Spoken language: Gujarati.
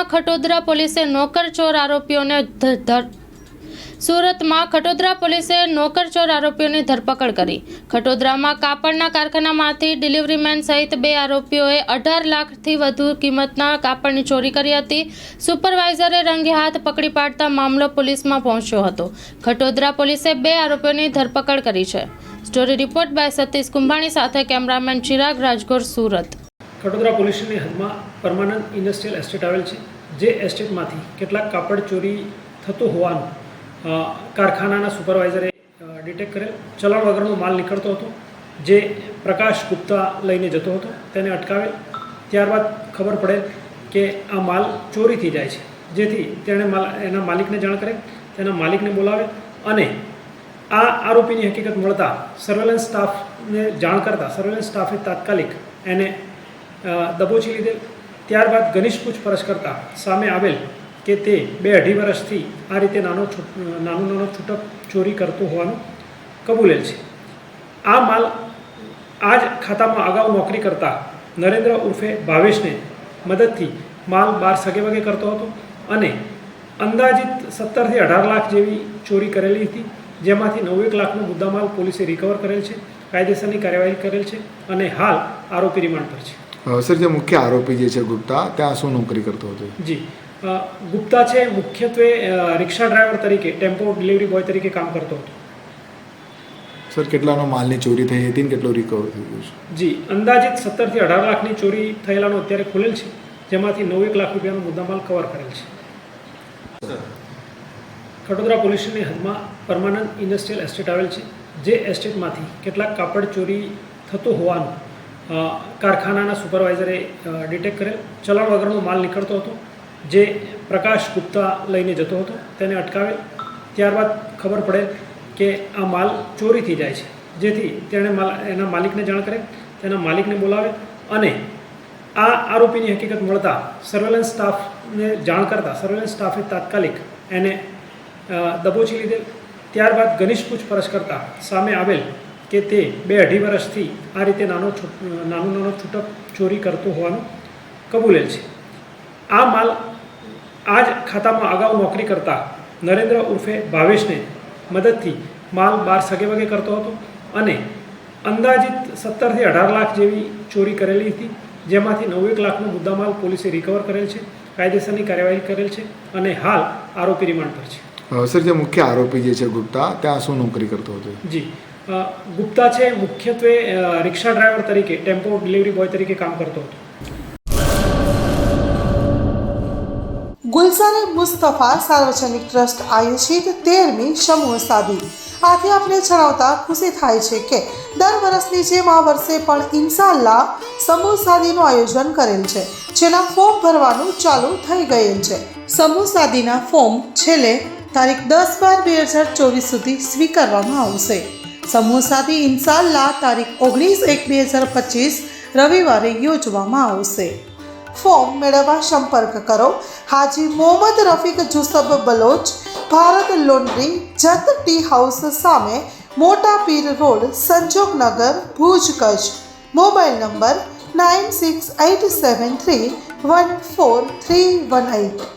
સુરતમાં ખટોદરા પોલીસે નોકરચોર આરોપીઓને સુરતમાં ખટોદરા પોલીસે નોકરચોર આરોપીઓની ધરપકડ કરી. ખટોદરામાં કાપડના કારખાનામાંથી ડિલિવરીમેન સહિત બે આરોપીઓએ અઢાર લાખથી વધુ કિંમતના કાપડની ચોરી કરી હતી. સુપરવાઇઝરે રંગે હાથ પકડી પાડતા મામલો પોલીસમાં પહોંચ્યો હતો. ખટોદરા પોલીસે બે આરોપીઓની ધરપકડ કરી છે. Story report by Satish Kumbhani સાથે કેમેરામેન ચિરાગ રાજગોર, સુરત. ખટોદરા પોલીસની હદમાં પરમાનન્ટ ઇન્ડસ્ટ્રીયલ એસ્ટેટ આવેલ છે. જે એસ્ટેટમાંથી કેટલાક કાપડ ચોરી થતું હોવાનું કારખાનાના સુપરવાઇઝરે ડિટેક્ટ કરેલ ચલણ વગરનો માલ નીકળતો હતો, જે પ્રકાશ ગુપ્તા લઈને જતો હતો, તેને અટકાવેલ. ત્યારબાદ ખબર પડે કે આ માલ ચોરીથી જાય છે, જેથી તેણે માલ, એના માલિકને જાણ કરે તેના માલિકને બોલાવે અને આ આરોપીની હકીકત મળતા સર્વેલન્સ સ્ટાફને જાણ કરતા સર્વેલન્સ સ્ટાફે તાત્કાલિક એને દબોચી લીધેલ. ત્યારબાદ ઘનિષ્ઠ પૂછપરછ કરતા સામે આવેલ કે તે બે અઢી વર્ષથી આ રીતે નાનો નાનો નાનો છૂટક ચોરી કરતો હોવાનું કબૂલેલ છે. આ માલ આ જ ખાતામાં અગાઉ નોકરી કરતા નરેન્દ્ર ઉર્ફે ભાવેશને મદદથી માલ બાર સગે વગે કરતો હતો અને અંદાજિત સત્તરથી અઢાર લાખ જેવી ચોરી કરેલી હતી, જેમાંથી નવ્વેક લાખનો મુદ્દામાલ પોલીસે રિકવર કરેલ છે, કાયદેસરની કાર્યવાહી કરેલ છે અને હાલ આરોપી રિમાન્ડ પર છે. સર જે મુખ્ય આરોપી જે છે ગુપ્તા ત્યાં શું નોકરી કરતો હતો? જી. ગુપ્તા છે મુખ્યત્વે રિક્ષા ડ્રાઈવર તરીકે ટેમ્પો ડિલિવરી બોય તરીકે કામ કરતો હતો. સર કેટલાનો માલની ચોરી થઈ હતી ને કેટલો રિકવર થઈ ગયો છે? જી. અંદાજિત સત્તરથી અઢાર લાખની ચોરી થયેલાનો અત્યારે ખુલેલ છે જેમાંથી નવેક લાખ રૂપિયાનો મુદ્દામાલ કવર કરેલ છે. ખટોદરા પોલીસની હદમાં પરમાનન્ટ ઇન્ડસ્ટ્રીયલ એસ્ટેટ આવેલ છે જે એસ્ટેટમાંથી કેટલાક કાપડ ચોરી થતું હોવાનું કારખાનાના સુપરવાઇઝરે ડિટેક્ટ કરેલ. ચલણ વગરનો માલ નીકળતો હતો, જે પ્રકાશ ગુપ્તા લઈને જતો હતો, તેને અટકાવેલ ત્યારબાદ ખબર પડે કે આ માલ ચોરીથી જાય છે. જેથી તેણે માલ, એના માલિકને જાણ કરે, તેના માલિકને બોલાવે અને આ આરોપીની હકીકત મળતા સર્વેલન્સ સ્ટાફને જાણ કરતા, સર્વેલન્સ સ્ટાફે તાત્કાલિક એને દબોચી લીધેલ. ત્યારબાદ ઘનિષ્ઠ પૂછપરછ કરતા સામે આવેલ કે તે બે અઢી વર્ષથી આ રીતે નાનો નાનો નાનો છૂટક ચોરી કરતો હોવાનું કબૂલેલ છે. આ માલ આ જ ખાતામાં અગાઉ નોકરી કરતા નરેન્દ્ર ઉર્ફે ભાવેશને મદદથી માલ બાર સગે વગે કરતો હતો અને અંદાજિત સત્તરથી અઢાર લાખ જેવી ચોરી કરેલી હતી જેમાંથી નવ્વેક લાખનો મુદ્દામાલ પોલીસે રિકવર કરેલ છે કાયદેસરની કાર્યવાહી કરેલ છે અને હાલ આરોપી રિમાન્ડ પર છે. સર જે મુખ્ય આરોપી જે છે ગુપ્તા ત્યાં શું નોકરી કરતો હતો? જી. ગુપ્તા છે, મુખ્યત્વે રિક્ષા ડ્રાઈવર તરીકે, ટેમ્પો ડિલિવરી બોય તરીકે કામ કરતો હતો. ગુલઝારે મુસ્તફા સાર્વજનિક ટ્રસ્ટ આયોજિત તેરમી સમૂહ સાદી. આથી આપણે જણાવતા ખુશી થાય છે કે, દર વર્ષની જેમ આ વર્ષે પણ ઇન્શાલ્લાહ સમૂહ સાદીનું આયોજન કરેલ છે, જેના ફોર્મ ભરવાનું ચાલુ થઈ ગયેલ છે. સમૂહ સાદીના ફોર્મ છેલ્લે તારીખ દસ બાર બે હજાર ચોવીસ સુધી સ્વીકારવામાં આવશે. સમૂહ સાદી ઇન્શાલ્લાહ તારીખ ઓગણીસ એક બે હજાર પચીસ રવિવારે યોજવામાં આવશે. ફોર્મ મેળવવા સંપર્ક કરો. હાજી Mohammad Rafiq Jusab Baloch, Bharat laundry, Jat tea house સામે મોટા Pir road Sanjognagar Bhuj Kutch. Mobile number nine six eight seven three one four three one eight